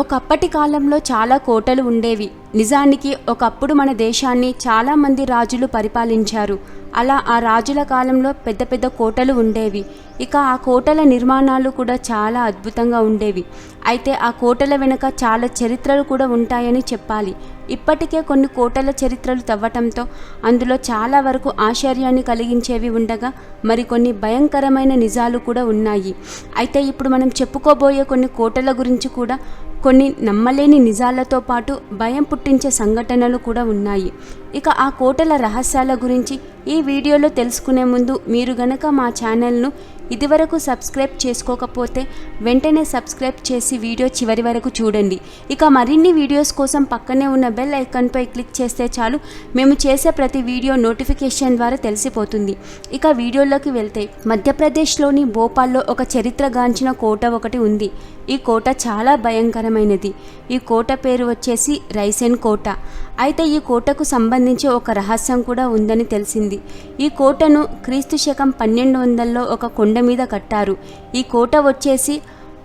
ఒకప్పటి కాలంలో చాలా కోటలు ఉండేవి. నిజానికి ఒకప్పుడు మన దేశాన్ని చాలామంది రాజులు పరిపాలించారు. అలా ఆ రాజుల కాలంలో పెద్ద పెద్ద కోటలు ఉండేవి. ఇక ఆ కోటల నిర్మాణాలు కూడా చాలా అద్భుతంగా ఉండేవి. అయితే ఆ కోటల వెనుక చాలా చరిత్రలు కూడా ఉంటాయని చెప్పాలి. ఇప్పటికే కొన్ని కోటల చరిత్రలు తవ్వటంతో అందులో చాలా వరకు ఆశ్చర్యాన్ని కలిగించేవి ఉండగా మరికొన్ని భయంకరమైన నిజాలు కూడా ఉన్నాయి. అయితే ఇప్పుడు మనం చెప్పుకోబోయే కొన్ని కోటల గురించి కూడా కొన్ని నమ్మలేని నిజాలతో పాటు భయం పుట్టించే సంఘటనలు కూడా ఉన్నాయి. ఇక ఆ కోటల రహస్యాల గురించి ఈ వీడియోలో తెలుసుకునే ముందు మీరు గనక మా ఛానల్ను ఇదివరకు సబ్స్క్రైబ్ చేసుకోకపోతే వెంటనే సబ్స్క్రైబ్ చేసి వీడియో చివరి వరకు చూడండి. ఇక మరిన్ని వీడియోస్ కోసం పక్కనే ఉన్న బెల్ ఐకాన్పై క్లిక్ చేస్తే చాలు. మేము చేసే ప్రతి వీడియో నోటిఫికేషన్ ద్వారా తెలిసిపోతుంది. ఇక వీడియోలోకి వెళ్తే మధ్యప్రదేశ్లోని భోపాల్లో ఒక చరిత్రగాంచిన కోట ఒకటి ఉంది. ఈ కోట చాలా భయంకరమైనది. ఈ కోట పేరు వచ్చేసి రైసెన్ కోట. అయితే ఈ కోటకు సంబంధించి ఒక రహస్యం కూడా ఉందని తెలిసింది. ఈ కోటను క్రీస్తు శకం పన్నెండు వందల్లో ఒక కొండ మీద కట్టారు. ఈ కోట వచ్చేసి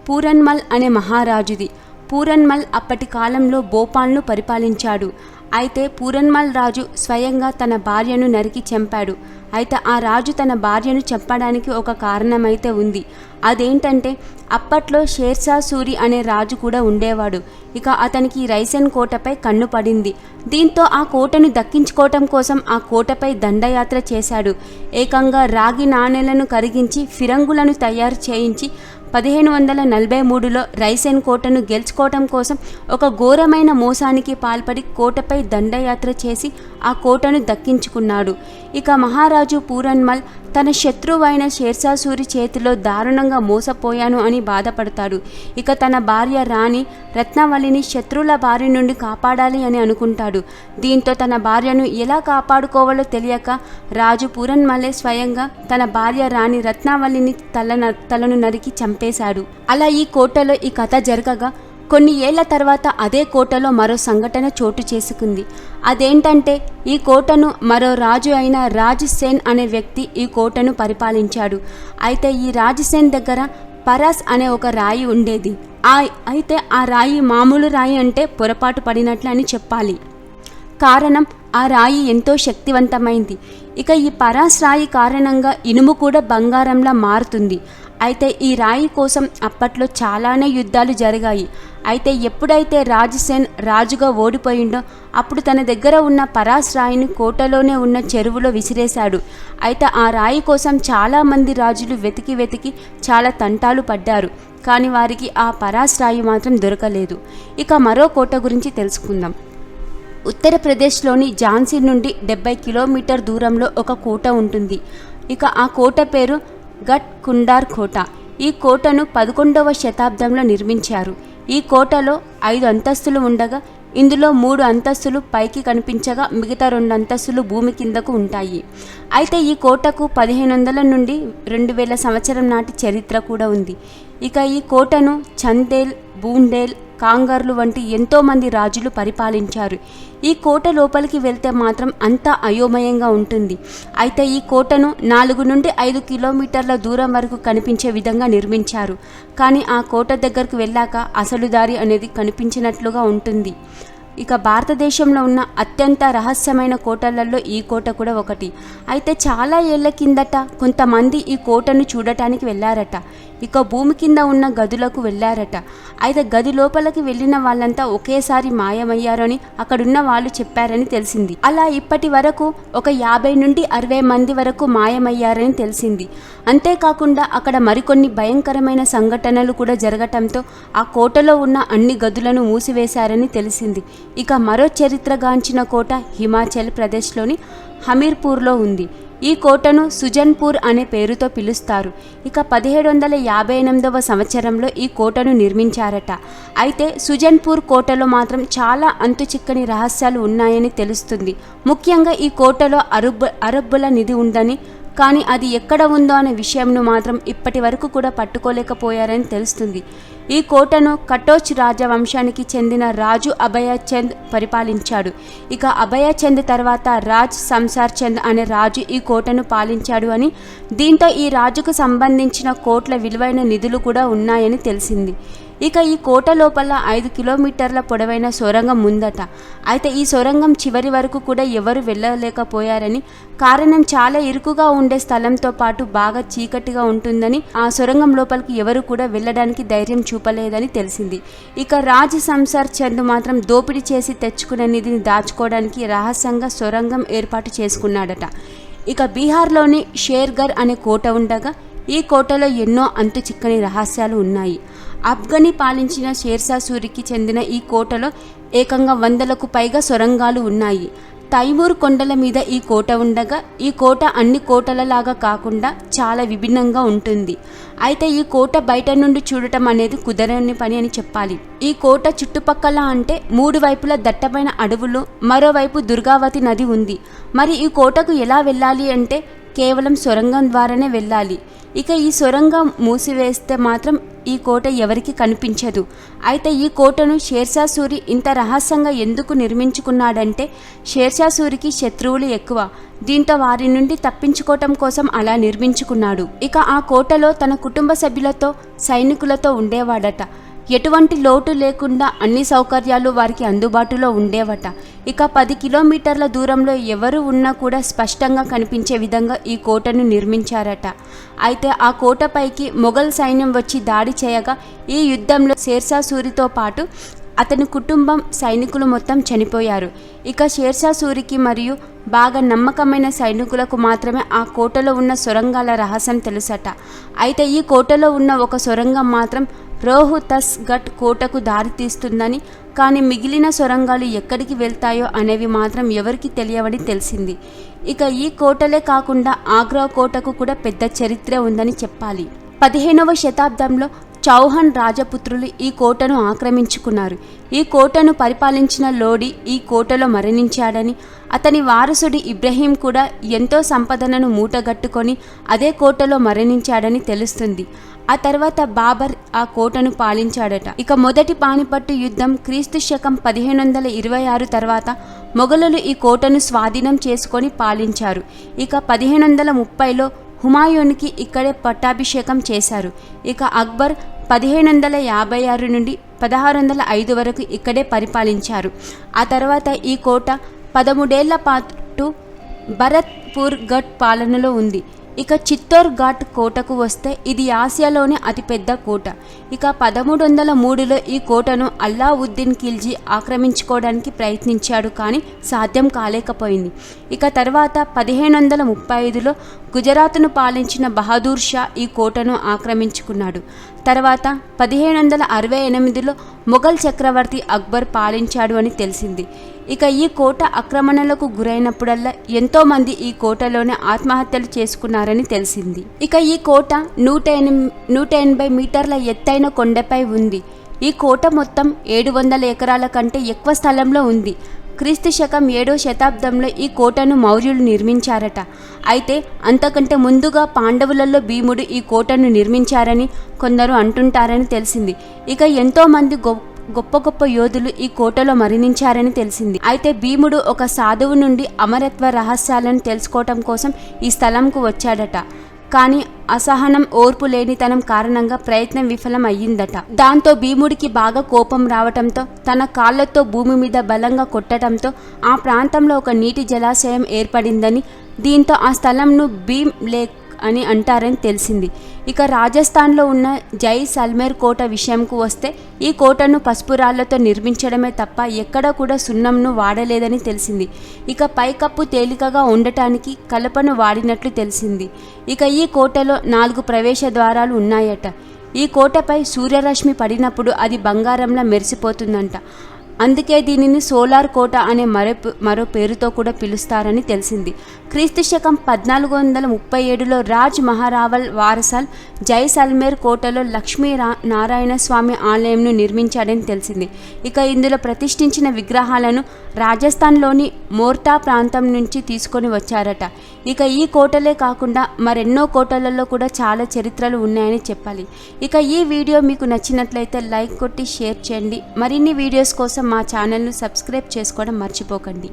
పూరన్మల్ అనే మహారాజుది. పూరన్మల్ అప్పటి కాలంలో భోపాల్ను పరిపాలించాడు. అయితే పూరన్మాల్ రాజు స్వయంగా తన భార్యను నరికి చంపాడు. అయితే ఆ రాజు తన భార్యను చంపడానికి ఒక కారణమైతే ఉంది. అదేంటంటే అప్పట్లో షేర్షా సూరి అనే రాజు కూడా ఉండేవాడు. ఇక అతనికి రైసెన్ కోటపై కన్ను పడింది. దీంతో ఆ కోటను దక్కించుకోవటం కోసం ఆ కోటపై దండయాత్ర చేశాడు. ఏకంగా రాగి నాణేలను కరిగించి ఫిరంగులను తయారు చేయించి పదిహేను వందల నలభై మూడులో రైసెన్ కోటను గెలుచుకోవటం కోసం ఒక ఘోరమైన మోసానికి పాల్పడి కోటపై దండయాత్ర చేసి ఆ కోటను దక్కించుకున్నాడు. ఇక మహారాజు పూరన్మల్ తన శత్రువైన షేర్షాసూరి చేతిలో దారుణంగా మోసపోయాను అని బాధపడతాడు. ఇక తన భార్య రాణి రత్నవల్లిని శత్రువుల బారి నుండి కాపాడాలి అని అనుకుంటాడు. దీంతో తన భార్యను ఎలా కాపాడుకోవాలో తెలియక రాజు పూరన్మలే స్వయంగా తన భార్య రాణి రత్నావళిని తల తలను నరికి చంపేశాడు. అలా ఈ కోటలో ఈ కథ జరగగా కొన్ని ఏళ్ళ తర్వాత అదే కోటలో మరో సంఘటన చోటు చేసుకుంది. అదేంటంటే ఈ కోటను మరో రాజు అయిన రాజ్ సేన్ అనే వ్యక్తి ఈ కోటను పరిపాలించాడు. అయితే ఈ రాజ్ సేన్ దగ్గర పరాస్ అనే ఒక రాయి ఉండేది. ఆ అయితే ఆ రాయి మామూలు రాయి అంటే పొరపాటు పడినట్లు అని చెప్పాలి. కారణం ఆ రాయి ఎంతో శక్తివంతమైంది. ఇక ఈ పరాస్ రాయి కారణంగా ఇనుము కూడా బంగారంలా మారుతుంది. అయితే ఈ రాయి కోసం అప్పట్లో చాలానే యుద్ధాలు జరిగాయి. అయితే ఎప్పుడైతే రాజసేన్ రాజుగా ఓడిపోయిండో అప్పుడు తన దగ్గర ఉన్న పరాస్ రాయిని కోటలోనే ఉన్న చెరువులో విసిరేశాడు. అయితే ఆ రాయి కోసం చాలామంది రాజులు వెతికి వెతికి చాలా తంటాలు పడ్డారు. కానీ వారికి ఆ పరాస్ రాయి మాత్రం దొరకలేదు. ఇక మరో కోట గురించి తెలుసుకుందాం. ఉత్తరప్రదేశ్లోని ఝాన్సీ నుండి డెబ్బై కిలోమీటర్ దూరంలో ఒక కోట ఉంటుంది. ఇక ఆ కోట పేరు గట్ కుండార్ కోట. ఈ కోటను పదకొండవ శతాబ్దంలో నిర్మించారు. ఈ కోటలో ఐదు అంతస్తులు ఉండగా ఇందులో మూడు అంతస్తులు పైకి కనిపించగా మిగతా రెండు అంతస్తులు భూమి కిందకు ఉంటాయి. అయితే ఈ కోటకు పదిహేను వందల నుండి రెండు వేల సంవత్సరం నాటి చరిత్ర కూడా ఉంది. ఇక ఈ కోటను చందేల్ బూండేల్ కాంగర్లు వంటి ఎంతోమంది రాజులు పరిపాలించారు. ఈ కోట లోపలికి వెళ్తే మాత్రం అంతా అయోమయంగా ఉంటుంది. అయితే ఈ కోటను నాలుగు నుండి ఐదు కిలోమీటర్ల దూరం వరకు కనిపించే విధంగా నిర్మించారు. కానీ ఆ కోట దగ్గరకు వెళ్ళాక అసలు దారి అనేది కనిపించినట్లుగా ఉంటుంది. ఇక భారతదేశంలో ఉన్న అత్యంత రహస్యమైన కోటలలో ఈ కోట కూడా ఒకటి. అయితే చాలా ఏళ్ళ కిందట కొంతమంది ఈ కోటను చూడటానికి వెళ్ళారట ఇక భూమి కింద ఉన్న గదులకు వెళ్ళారట అయితే గది లోపలికి వెళ్ళిన వాళ్ళంతా ఒకేసారి మాయమయ్యారని అక్కడున్న వాళ్ళు చెప్పారని తెలిసింది. అలా ఇప్పటి వరకు ఒక యాభై నుండి అరవై మంది వరకు మాయమయ్యారని తెలిసింది. అంతేకాకుండా అక్కడ మరికొన్ని భయంకరమైన సంఘటనలు కూడా జరగటంతో ఆ కోటలో ఉన్న అన్ని గదులను మూసివేశారని తెలిసింది. ఇక మరో చరిత్రగాంచిన కోట హిమాచల్ ప్రదేశ్లోని హమీర్పూర్లో ఉంది. ఈ కోటను సుజన్పూర్ అనే పేరుతో పిలుస్తారు. ఇక పదిహేడు వందల యాభై ఎనిమిదవ సంవత్సరంలో ఈ కోటను నిర్మించారట. అయితే సుజన్పూర్ కోటలో మాత్రం చాలా అంతు చిక్కని రహస్యాలు ఉన్నాయని తెలుస్తుంది. ముఖ్యంగా ఈ కోటలో అరబ్ అరబ్బుల నిధి ఉందని కానీ అది ఎక్కడ ఉందో అనే విషయంను మాత్రం ఇప్పటి వరకు కూడా పట్టుకోలేకపోయారని తెలుస్తుంది. ఈ కోటను కటోచ్ రాజవంశానికి చెందిన రాజు అభయచంద్ పరిపాలించాడు. ఇక అభయచంద్ తర్వాత రాజ్ సంసార్ చంద్ అనే రాజు ఈ కోటను పాలించాడు అని దీంతో ఈ రాజుకు సంబంధించిన కోట్ల విలువైన నిధులు కూడా ఉన్నాయని తెలిసింది. ఇక ఈ కోట లోపల ఐదు కిలోమీటర్ల పొడవైన సొరంగం ఉందట. అయితే ఈ సొరంగం చివరి వరకు కూడా ఎవరు వెళ్ళలేకపోయారని కారణం చాలా ఇరుకుగా ఉండే స్థలంతో పాటు బాగా చీకటిగా ఉంటుందని ఆ సొరంగం లోపలికి ఎవరు కూడా వెళ్ళడానికి ధైర్యం చూపలేదని తెలిసింది. ఇక రాజ్ సంసార్ చంద్ మాత్రం దోపిడీ చేసి తెచ్చుకున్న నిధిని దాచుకోవడానికి రహస్యంగా సొరంగం ఏర్పాటు చేసుకున్నాడట. ఇక బీహార్లోని షేర్గర్ అనే కోట ఉండగా ఈ కోటలో ఎన్నో అంతు చిక్కని రహస్యాలు ఉన్నాయి. ఆఫ్ఘని పాలించిన షేర్షా సూరికి చెందిన ఈ కోటలో ఏకంగా వందలకు పైగా సొరంగాలు ఉన్నాయి. తైమూర్ కొండల మీద ఈ కోట ఉండగా ఈ కోట అన్ని కోటలలాగా కాకుండా చాలా విభిన్నంగా ఉంటుంది. అయితే ఈ కోట బయట నుండి చూడటం అనేది కుదరని పని అని చెప్పాలి. ఈ కోట చుట్టుపక్కల అంటే మూడు వైపులా దట్టమైన అడవులు మరోవైపు దుర్గావతి నది ఉంది. మరి ఈ కోటకు ఎలా వెళ్ళాలి అంటే కేవలం సొరంగం ద్వారానే వెళ్ళాలి. ఇక ఈ సొరంగం మూసివేస్తే మాత్రం ఈ కోట ఎవరికి కనిపించదు. అయితే ఈ కోటను షేర్షా సూరి ఇంత రహస్యంగా ఎందుకు నిర్మించుకున్నాడంటే షేర్షా సూరికి శత్రువులు ఎక్కువ. దీంతో వారి నుండి తప్పించుకోవటం కోసం అలా నిర్మించుకున్నాడు. ఇక ఆ కోటలో తన కుటుంబ సభ్యులతో సైనికులతో ఉండేవాడట. ఎటువంటి లోటు లేకుండా అన్ని సౌకర్యాలు వారికి అందుబాటులో ఉండేవట. ఇక పది కిలోమీటర్ల దూరంలో ఎవరు ఉన్నా కూడా స్పష్టంగా కనిపించే విధంగా ఈ కోటను నిర్మించారట. అయితే ఆ కోటపైకి మొఘల్ సైన్యం వచ్చి దాడి చేయగా ఈ యుద్ధంలో షేర్షా సూరితో పాటు అతని కుటుంబం సైనికులు మొత్తం చనిపోయారు. ఇక షేర్షా సూరికి మరియు బాగా నమ్మకమైన సైనికులకు మాత్రమే ఆ కోటలో ఉన్న సొరంగాల రహస్యం తెలుసట. అయితే ఈ కోటలో ఉన్న ఒక సొరంగం మాత్రం రోహుతస్ గట్ కోటకు దారి తీస్తుందని కానీ మిగిలిన సొరంగాలు ఎక్కడికి వెళ్తాయో అనేవి మాత్రం ఎవరికి తెలియవని తెలిసింది. ఇక ఈ కోటలే కాకుండా ఆగ్రా కోటకు కూడా పెద్ద చరిత్ర ఉందని చెప్పాలి. పదిహేనవ శతాబ్దంలో చౌహాన్ రాజపుత్రులు ఈ కోటను ఆక్రమించుకున్నారు. ఈ కోటను పరిపాలించిన లోడి ఈ కోటలో మరణించాడని అతని వారసుడి ఇబ్రహీం కూడా ఎంతో సంపదనను మూటగట్టుకొని అదే కోటలో మరణించాడని తెలుస్తుంది. ఆ తర్వాత బాబర్ ఆ కోటను పాలించాడట. ఇక మొదటి పానిపట్టు యుద్ధం క్రీస్తు శకం పదిహేను వందల ఇరవై ఆరు తర్వాత మొఘలులు ఈ కోటను స్వాధీనం చేసుకొని పాలించారు. ఇక పదిహేను వందల ముప్పైలో హుమాయూన్కి ఇక్కడే పట్టాభిషేకం చేశారు. ఇక అక్బర్ పదిహేను వందల యాభై ఆరు నుండి పదహారు వందల ఐదు వరకు ఇక్కడే పరిపాలించారు. ఆ తర్వాత ఈ కోట పదమూడేళ్ళ పాటు భరత్పూర్ ఘట్ పాలనలో ఉంది. ఇక చిత్తోర్ ఘాట్ కోటకు వస్తే ఇది ఆసియాలోనే అతిపెద్ద కోట. ఇక పదమూడు వందల మూడులో ఈ కోటను అల్లావుద్దీన్ ఖిల్జీ ఆక్రమించుకోవడానికి ప్రయత్నించాడు కానీ సాధ్యం కాలేకపోయింది. ఇక తర్వాత పదిహేను వందల ముప్పై ఐదులో గుజరాత్ను పాలించిన బహదూర్ షా ఈ కోటను ఆక్రమించుకున్నాడు. తర్వాత పదిహేను వందల అరవై ఎనిమిదిలో మొఘల్ చక్రవర్తి అక్బర్ పాలించాడు అని తెలిసింది. ఇక ఈ కోట ఆక్రమణలకు గురైనప్పుడల్లా ఎంతోమంది ఈ కోటలోనే ఆత్మహత్యలు చేసుకున్నారని తెలిసింది. ఇక ఈ కోట నూట ఎనిమి నూట ఎనభై మీటర్ల ఎత్తైన కొండపై ఉంది. ఈ కోట మొత్తం ఏడు వందల ఎకరాల కంటే ఎక్కువ స్థలంలో ఉంది. క్రీస్తు శకం ఏడో శతాబ్దంలో ఈ కోటను మౌర్యులు నిర్మించారట. అయితే అంతకంటే ముందుగా పాండవులలో భీముడు ఈ కోటను నిర్మించారని కొందరు అంటుంటారని తెలిసింది. ఇక ఎంతోమంది గొప్ప గొప్ప గొప్ప యోధులు ఈ కోటలో మరణించారని తెలిసింది. అయితే భీముడు ఒక సాధువు నుండి అమరత్వ రహస్యాలను తెలుసుకోవటం కోసం ఈ స్థలంకు వచ్చాడట. కానీ అసహనం ఓర్పు లేనితనం కారణంగా ప్రయత్నం విఫలం అయ్యిందట దాంతో భీముడికి బాగా కోపం రావటంతో తన కాళ్ళతో భూమి మీద బలంగా కొట్టడంతో ఆ ప్రాంతంలో ఒక నీటి జలాశయం ఏర్పడిందని దీంతో ఆ స్థలంను భీమ్ లేక్ అని అంటారని తెలిసింది. ఇక రాజస్థాన్లో ఉన్న జై సల్మేర్ కోట విషయంకు వస్తే ఈ కోటను పసుపురాళ్ళతో నిర్మించడమే తప్ప ఎక్కడ కూడా సున్నంను వాడలేదని తెలిసింది. ఇక పైకప్పు తేలికగా ఉండటానికి కలపను వాడినట్లు తెలిసింది. ఇక ఈ కోటలో నాలుగు ప్రవేశ ద్వారాలు ఉన్నాయట. ఈ కోటపై సూర్యరశ్మి పడినప్పుడు అది బంగారంలా మెరిసిపోతుందంట. అందుకే దీనిని సోలార్ కోట అనే మరో మరో పేరుతో కూడా పిలుస్తారని తెలిసింది. క్రీస్తు శకం పద్నాలుగు వందల ముప్పై ఏడులో రాజ్ మహారావల్ వారసల్ జైసల్మేర్ కోటలో లక్ష్మీ రా నారాయణ స్వామి ఆలయంను నిర్మించాడని తెలిసింది. ఇక ఇందులో ప్రతిష్ఠించిన విగ్రహాలను రాజస్థాన్లోని మోర్టా ప్రాంతం నుంచి తీసుకొని వచ్చారట. ఇక ఈ కోటలే కాకుండా మరెన్నో కోటలలో కూడా చాలా చరిత్రలు ఉన్నాయని చెప్పాలి. ఇక ఈ వీడియో మీకు నచ్చినట్లయితే లైక్ కొట్టి షేర్ చేయండి. మరిన్ని వీడియోస్ కోసం మా ఛానల్ను సబ్స్క్రైబ్ చేసుకోవడం మర్చిపోకండి.